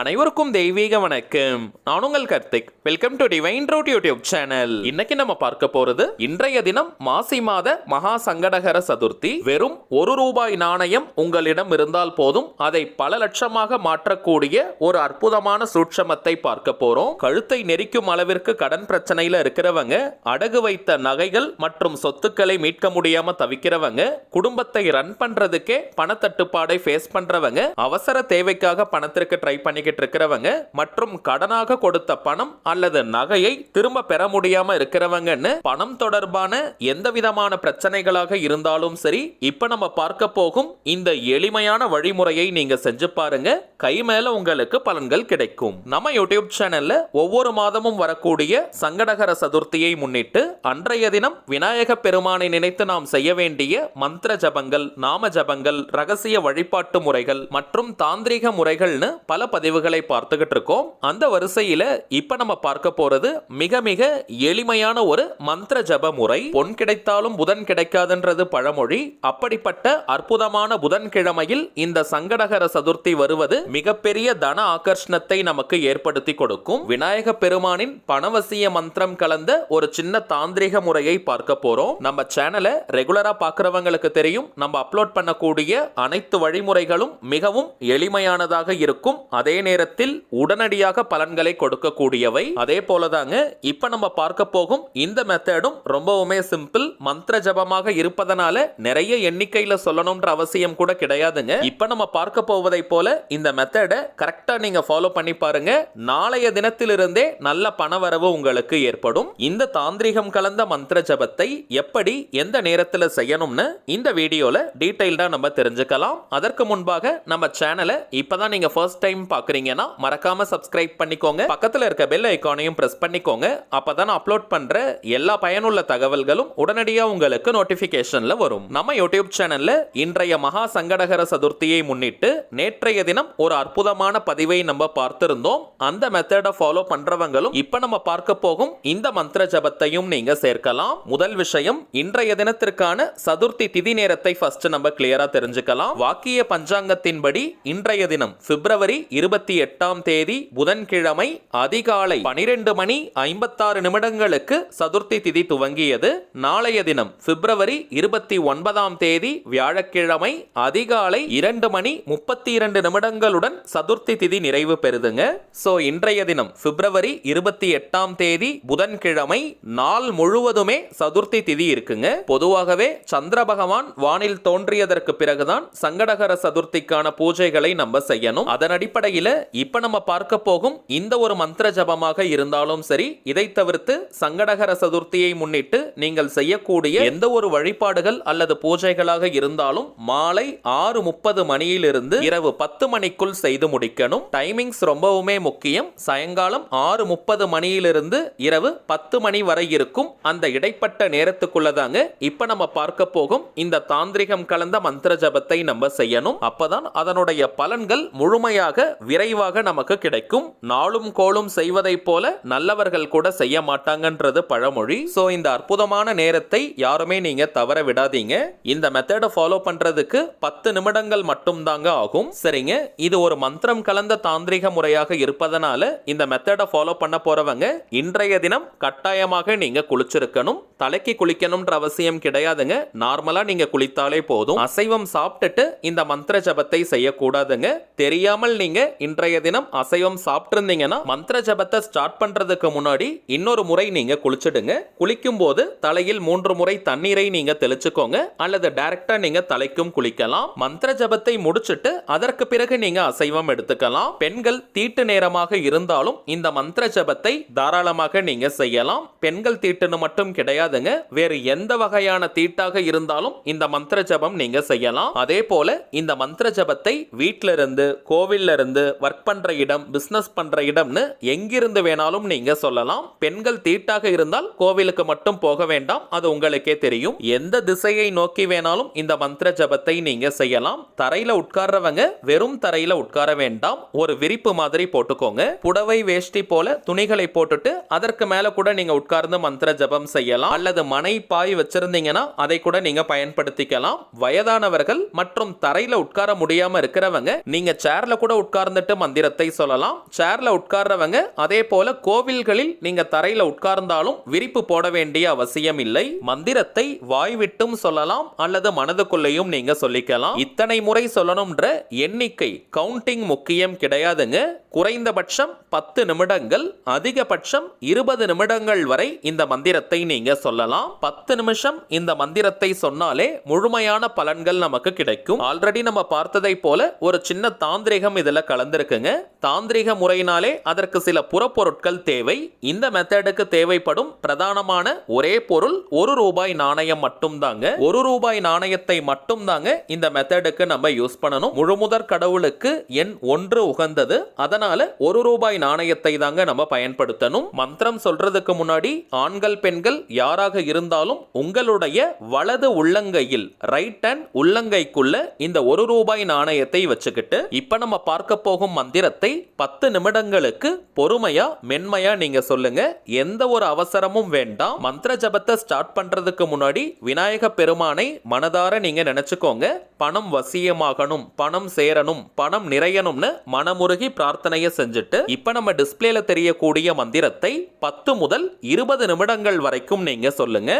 அனைவருக்கும் தெய்வீக வணக்கம். நான் உங்கள் Karthik. Welcome to divine road YouTube channel இன்னைக்கு நம்ம பார்க்க போறது இன்றைய தினம் மாசி மாத மகா சங்கடகர சதுர்த்தி. வெறும் ஒரு ரூபாய் நாணயம் உங்களிடம் இருந்தால் போதும். அதை பல லட்சமாக மாற்றக்கூடிய ஒரு அற்புதமான சூட்சமத்தை பார்க்க போறோம். கழுத்தை நெரிக்கும் அளவிற்கு கடன் பிரச்சனையில இருக்கிறவங்க அடகு வைத்த நகைகள் மற்றும் சொத்துக்களை மீட்க முடியாம தவிக்கிறவங்க குடும்பத்தை ரன் பண்றதுக்கே பணத்தட்டுப்பாடை ஃபேஸ் பண்றவங்க அவசர தேவைக்காக பணத்திற்கு ட்ரை பண்ணி பண்ணிக்கிட்டு இருக்கிறவங்க மற்றும் கடனாக கொடுத்த பணம் அல்லது நகையை திரும்ப பெற முடியாம இருக்கிறவங்கன்னு பணம் தொடர்பான எந்த விதமான பிரச்சனைகளாக இருந்தாலும் சரி இப்ப நம்ம பார்க்க போகும் இந்த எளிமையான வழிமுறையை நீங்க செஞ்சு பாருங்க. கை மேல உங்களுக்கு பலன்கள் கிடைக்கும். நம்ம யூடியூப் சேனல்ல ஒவ்வொரு மாதமும் வரக்கூடிய சங்கடகர சதுர்த்தியை முன்னிட்டு அன்றைய தினம் விநாயக பெருமானை நினைத்து நாம் செய்ய வேண்டிய மந்திர ஜபங்கள் நாம ஜபங்கள் ரகசிய வழிபாட்டு முறைகள் மற்றும் தாந்திரிக முறைகள்னு பல பதிவுகளை பார்த்துக்கிட்டு இருக்கோம் அந்த வரிசையில இப்ப நம்ம பார்க்க போறது மிக மிக எளிமையான ஒரு மந்திர ஜப முறை. பொன் கிடைத்தாலும் புதன் கிடைக்காதுன்றது பழமொழி. அப்படிப்பட்ட அற்புதமான புதன்கிழமையில் இந்த சங்கடகர சதுர்த்தி வருவது மிகப்பெரிய தன ஆகர்ஷணத்தை நமக்கு ஏற்படுத்தி கொடுக்கும். விநாயக பெருமானின் பணவசிய மந்திரம் கலந்த ஒரு சின்ன தாந்திரிக முறையை பார்க்க போறோம். நம்ம சேனலை ரெகுலரா பார்க்குறவங்களுக்கு தெரியும். நம்ம அப்லோட் பண்ணக்கூடிய அனைத்து வழிமுறைகளும் மிகவும் எளிமையானதாக இருக்கும். அதே நேரத்தில் உடனடியாக பலன்களை கொடுக்கக்கூடியவை. அதே போலதாங்க இப்ப நம்ம பார்க்க போகும் இந்த மெத்தடும் ரொம்பவுமே சிம்பிள் மந்திர ஜபமாக இருப்பதனால நிறைய எண்ணிக்கையில சொல்லணும்ன்ற அவசியம் கூட கிடையாதுங்க. இப்ப நம்ம பார்க்க போவதை போல இந்த மெத்தடை கரெக்டா நீங்க ஃபாலோ பண்ணி பாருங்க. நாளைய தினத்திலிருந்தே நல்ல பணவரவு உங்களுக்கு ஏற்படும். இந்த தாந்திரிகம் கலந்த மந்திர ஜபத்தை எப்படி எந்த நேரத்தில் செய்யணும்னு இந்த வீடியோல டீட்டெயில்டா நம்ம தெரிஞ்சுக்கலாம். அதற்கு முன்பாக நம்ம சேனலை இப்பதான் நீங்க ஃபர்ஸ்ட் டைம் பார்க்குறீங்கன்னா மறக்காமல் சப்ஸ்கிரைப் பண்ணிக்கோங்க. பக்கத்தில் இருக்க பெல் ஐக்கானையும் ப்ரெஸ் பண்ணிக்கோங்க. அப்போ தான் அப்லோட் பண்ணுற எல்லா பயனுள்ள தகவல்களும் உடனடியாக உங்களுக்கு நோட்டிஃபிகேஷனில் வரும். நம்ம யூடியூப் சேனலில் இன்றைய மகா சங்கடகர சதுர்த்தியை முன்னிட்டு நேற்றைய தினம் ஒரு அற்புதமான பதிவை நம்ம பார்த்திருந்தோம். அந்த மெத்தடை ஃபாலோ பண்றவங்களும் இப்ப நம்ம பார்க்க போகும் இந்த மந்திர ஜபத்தையும் நீங்க சேர்க்கலாம். முதல் விஷயம் இன்றைய தினத்திற்கான சதுர்த்தி திதி நேரத்தை ஃபர்ஸ்ட் நம்ம கிளியரா தெரிஞ்சுக்கலாம். வாக்கிய பஞ்சாங்கத்தின்படி இன்றைய தினம் பிப்ரவரி இருபத்தி எட்டாம் தேதி புதன்கிழமை அதிகாலை பனிரெண்டு மணி ஐம்பத்தாறு நிமிடங்களுக்கு சதுர்த்தி திதி துவங்கியது. நாளைய தினம் பிப்ரவரி இருபத்தி ஒன்பதாம் தேதி வியாழக்கிழமை அதிகாலை இரண்டு மணி முப்பத்தி இரண்டு நிமிடங்களுடன் சதுர்த்தி திதி நிறைவு பெறுதுங்க. சோ இன்றைய தினம் பிப்ரவரி இருபத்தி எட்டாம் தேதி புதன்கிழமை நாள் முழுவதுமே சதுர்த்தி திதி இருக்குங்க. பொதுவாகவே சந்திர பகவான் வானில் தோன்றியதற்கு பிறகுதான் சங்கடகர சதுர்த்திக்கான பூஜைகளை நம்ம செய்யணும். அதன் அடிப்படையில் வகையில் இப்போ நம்ம பார்க்க போகும் இந்த ஒரு மந்திர ஜபமாக இருந்தாலும் சரி இதை தவிர்த்து சங்கடகர சதுர்த்தியை முன்னிட்டு நீங்கள் செய்யக்கூடிய எந்த ஒரு வழிபாடுகள் அல்லது பூஜைகளாக இருந்தாலும் மாலை ஆறு முப்பது மணியிலிருந்து இரவு பத்து மணிக்குள் செய்து முடிக்கணும். டைமிங்ஸ் ரொம்பவுமே முக்கியம். சாயங்காலம் ஆறு முப்பது மணியிலிருந்து இரவு பத்து மணி வரை இருக்கும். அந்த இடைப்பட்ட நேரத்துக்குள்ள தாங்க இப்ப நம்ம பார்க்க போகும் இந்த தாந்திரிகம் கலந்த மந்திர ஜபத்தை நம்ம செய்யணும். அப்பதான் அதனுடைய பலன்கள் முழுமையாக விரைவாக நமக்கு கிடைக்கும். நாளும் கோளும் செய்வதைப் போல நல்லவர்கள் கூட செய்ய மாட்டாங்கன்றது பழமொழி. ஸோ இந்த அற்புதமான நேரத்தை யாருமே நீங்க தவற விடாதீங்க. இந்த மெத்தடை ஃபாலோ பண்றதுக்கு பத்து நிமிடங்கள் மட்டும் தாங்க ஆகும். சரிங்க? இது ஒரு மந்திரம் கலந்த தாந்திரிக முறையாக இருப்பதனால இந்த மெத்தடை ஃபாலோ பண்ண போறவங்க இன்றைய தினம் கட்டாயமாக நீங்க குளிச்சிருக்கணும். தலைக்கு குளிக்கணும்ன்ற அவசியம் கிடையாதுங்க. நார்மலா நீங்க குளித்தாலே போதும். அசைவம் சாப்பிட்டுட்டு இந்த மந்திர ஜபத்தை செய்யக்கூடாதுங்க. தெரியாமல் நீங்க இன்றைய தினம் அசைவம் சாப்பிட்டிருந்தீங்கன்னா மந்திர ஜபத்தை ஸ்டார்ட் பண்றதுக்கு முன்னாடி இன்னொரு முறை நீங்க குளிச்சிடுங்க. குளிக்கும் போது தலையில் மூன்று முறை தண்ணீரை நீங்க தெளிச்சுக்கோங்க. அல்லது டைரக்டா நீங்க தலைக்கும் குளிக்கலாம். மந்திர ஜபத்தை முடிச்சிட்டு அதற்கு பிறகு நீங்க அசைவம் எடுத்துக்கலாம். பெண்கள் தீட்டு நேரமாக இருந்தாலும் இந்த மந்திர ஜபத்தை தாராளமாக நீங்க செய்யலாம். பெண்கள் தீட்டுன்னு மட்டும் கிடையாதுங்க. வேறு எந்த வகையான தீட்டாக இருந்தாலும் இந்த மந்திர ஜபம் நீங்க செய்யலாம். அதே போல இந்த மந்திர ஜபத்தை வீட்டிலிருந்து இருந்து கோவில்ல இருந்து ஒர்க் பண்ற இடம் பிசினஸ் பண்ணுற இடம்னு எங்கிருந்து வேணாலும் நீங்க சொல்லலாம். பெண்கள் தீட்டாக இருந்தால் கோவிலுக்கு மட்டும் போக வேண்டாம். அது உங்களுக்கே தெரியும். எந்த திசையை நோக்கி வேணாலும் இந்த மந்திர ஜபத்தை நீங்க செய்யலாம். தரையில உட்கார்றவங்க வெறும் தரையில உட்கார வேண்டாம். ஒரு விரிப்பு மாதிரி போட்டுக்கோங்க. புடவை வேஷ்டி போல துணிகளை போட்டுட்டு அதற்கு மேல கூட நீங்க உட்கார்ந்து மந்திர ஜபம் செய்யலாம். அல்லது மனை பாய் வச்சிருந்தீங்கன்னா அதை கூட நீங்க பயன்படுத்திக்கலாம். வயதானவர்கள் மற்றும் தரையில உட்கார முடியாம இருக்கிறவங்க நீங்க சேர்ல கூட உட்கார்ந்து உட்கார்ந்துட்டு மந்திரத்தை சொல்லலாம். சேர்ல உட்கார்றவங்க அதே போல கோவில்களில் நீங்க தரையில உட்கார்ந்தாலும் விரிப்பு போட வேண்டிய அவசியம் இல்லை மந்திரத்தை வாய்விட்டும் சொல்லலாம் அல்லது மனதுக்குள்ளேயும் நீங்க சொல்லிக்கலாம். இத்தனை முறை சொல்லணும்ன்ற எண்ணிக்கை கவுண்டிங் முக்கியம் கிடையாதுங்க. குறைந்தபட்சம் பத்து நிமிடங்கள் அதிகபட்சம் இருபது நிமிடங்கள் வரை இந்த மந்திரத்தை நீங்க சொல்லலாம். பத்து நிமிஷம் இந்த மந்திரத்தை சொன்னாலே முழுமையான பலன்கள் நமக்கு கிடைக்கும். ஆல்ரெடி நம்ம பார்த்ததை போல ஒரு சின்ன தாந்திரிகம் இதுல கலந்து கலந்திருக்குங்க தாந்திரிக முறையினாலே அதற்கு சில புறப்பொருட்கள் தேவை. இந்த மெத்தடுக்கு தேவைப்படும் பிரதானமான ஒரே பொருள் ஒரு ரூபாய் நாணயம் மட்டும்தாங்க. ஒரு ரூபாய் நாணயத்தை மட்டும்தாங்க இந்த மெத்தடுக்கு நம்ம யூஸ் பண்ணணும். முழுமுதற் கடவுளுக்கு எண் ஒன்று உகந்தது. அதனால ஒரு ரூபாய் நாணயத்தை தாங்க நம்ம பயன்படுத்தணும். மந்திரம் சொல்றதுக்கு முன்னாடி ஆண்கள் பெண்கள் யாராக இருந்தாலும் உங்களுடைய வலது உள்ளங்கையில் ரைட் ஹேண்ட் உள்ளங்கைக்குள்ள இந்த ஒரு ரூபாய் நாணயத்தை வச்சுக்கிட்டு இப்ப நம்ம பார்க்க போகும் மந்திரத்தை பத்து நிமிடங்களுக்கு பொறுமையா மென்மையா நீங்க சொல்லுங்க. எந்த ஒரு அவசரமும் வேண்டாம். மந்திர ஜபத்தை ஸ்டார்ட் பண்றதுக்கு முன்னாடி விநாயக பெருமானை மனதார நீங்க நினைச்சுக்கோங்க. பணம் வசியமாகணும் பணம் சேரணும் பணம் நிறையணும்னு மனமுருகி பிரார்த்தனையை செஞ்சுட்டு இப்ப நம்ம டிஸ்பிளேல தெரியக்கூடிய மந்திரத்தை பத்து முதல் இருபது நிமிடங்கள் வரைக்கும் நீங்க சொல்லுங்க.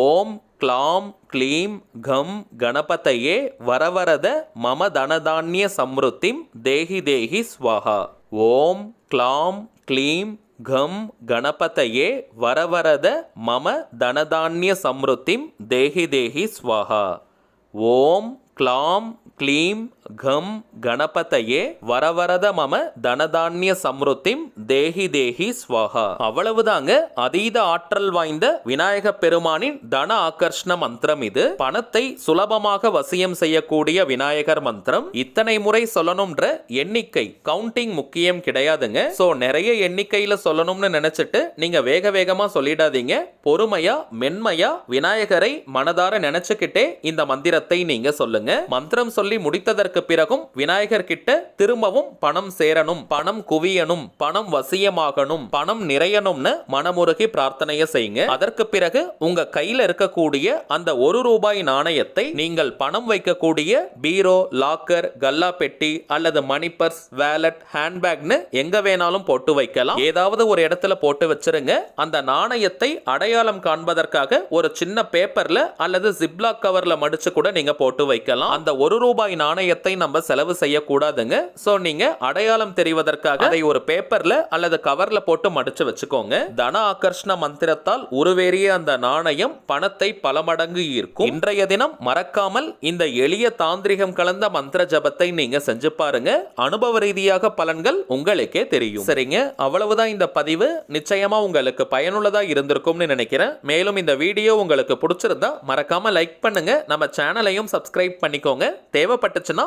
ஓம் க்ளாம் க்ளீம் கம் கணபதையே வரவரத மம தனதானிய சம்ருத்திம் தேஹி தேஹி ஸ்வஹா. ஓம் க்ளாம் க்ளீம் கம் கணபதையே வரவரத மம தனதானிய சம்ருத்திம் தேஹி தேஹி ஸ்வஹா. ஓம் க்ளாம் க்ளீம் கம் கணபதையே வரவரத மம தனதானிய சம்ருத்திம் தேஹி தேஹி ஸ்வஹா. அவ்வளவுதாங்க அதீத ஆற்றல் வாய்ந்த விநாயக பெருமானின் தன ஆகர்ஷ்ண மந்திரம் இது. பணத்தை சுலபமாக வசியம் செய்யக்கூடிய விநாயகர் மந்திரம். இத்தனை முறை சொல்லணும்ன்ற எண்ணிக்கை கவுண்டிங் முக்கியம் கிடையாதுங்க. சோ நிறைய எண்ணிக்கையில சொல்லணும்னு நினைச்சிட்டு நீங்க வேக வேகமா சொல்லிடாதீங்க. பொறுமையா மென்மையா விநாயகரை மனதார நினைச்சுக்கிட்டே இந்த மந்திரத்தை நீங்க சொல்லுங்க. மந்திரம் சொல்லி முடித்ததற்கு பிறகும் விநாயகர் கிட்ட திரும்பவும் பணம் சேரணும் பணம் குவியணும் பணம் வசியமாகணும் பணம் நிறையணும்னு மனமுருகி பிரார்த்தனையை செய்யுங்க. அதற்கு பிறகு உங்க கையில இருக்கக்கூடிய அந்த ஒரு ரூபாய் நாணயத்தை நீங்கள் பணம் வைக்கக்கூடிய பீரோ லாக்கர் கல்லா பெட்டி அல்லது மணி பர்ஸ் வேலட் ஹேண்ட்பேக்னு எங்க வேணாலும் போட்டு வைக்கலாம். ஏதாவது ஒரு இடத்துல போட்டு வச்சிருங்க. அந்த நாணயத்தை அடையாளம் காண்பதற்காக ஒரு சின்ன பேப்பர்ல அல்லது ஜிப்லாக் கவர்ல மடிச்சு கூட நீங்க போட்டு வைக்கலாம். அந்த ஒரு ரூபாய் நாணயத்தை நம்ம செலவு செய்யக்கூடாதுங்க. ஸோ நீங்க அடையாளம் தெரிவதற்காக அதை ஒரு பேப்பர்ல அல்லது கவர்ல போட்டு மடிச்சு வச்சுக்கோங்க. தன ஆகர்ஷ்ண மந்திரத்தால் உருவேறிய அந்த நாணயம் பணத்தை பல மடங்கு ஈர்க்கும். இன்றைய தினம் மறக்காமல் இந்த எளிய தாந்திரிகம் கலந்த மந்திர ஜபத்தை நீங்க செஞ்சு பாருங்க. அனுபவ ரீதியாக பலன்கள் உங்களுக்கே தெரியும். சரிங்க? அவ்வளவுதான் இந்த பதிவு. நிச்சயமா உங்களுக்கு பயனுள்ளதா இருந்திருக்கும்னு நினைக்கிறேன். மேலும் இந்த வீடியோ உங்களுக்கு பிடிச்சிருந்தா மறக்காம லைக் பண்ணுங்க. நம்ம சேனலையும் சப்ஸ்கிரைப் பண்ணிக்கோங்க. தேவைப்பட்டுச்சுன்னா